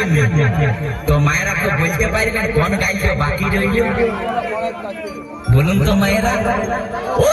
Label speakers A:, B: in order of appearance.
A: থাকবে তো মায়েরা কেউ বলতে পারবেন কোন গাইছে বাকি রইল। বলুন তো মায়েরা। ও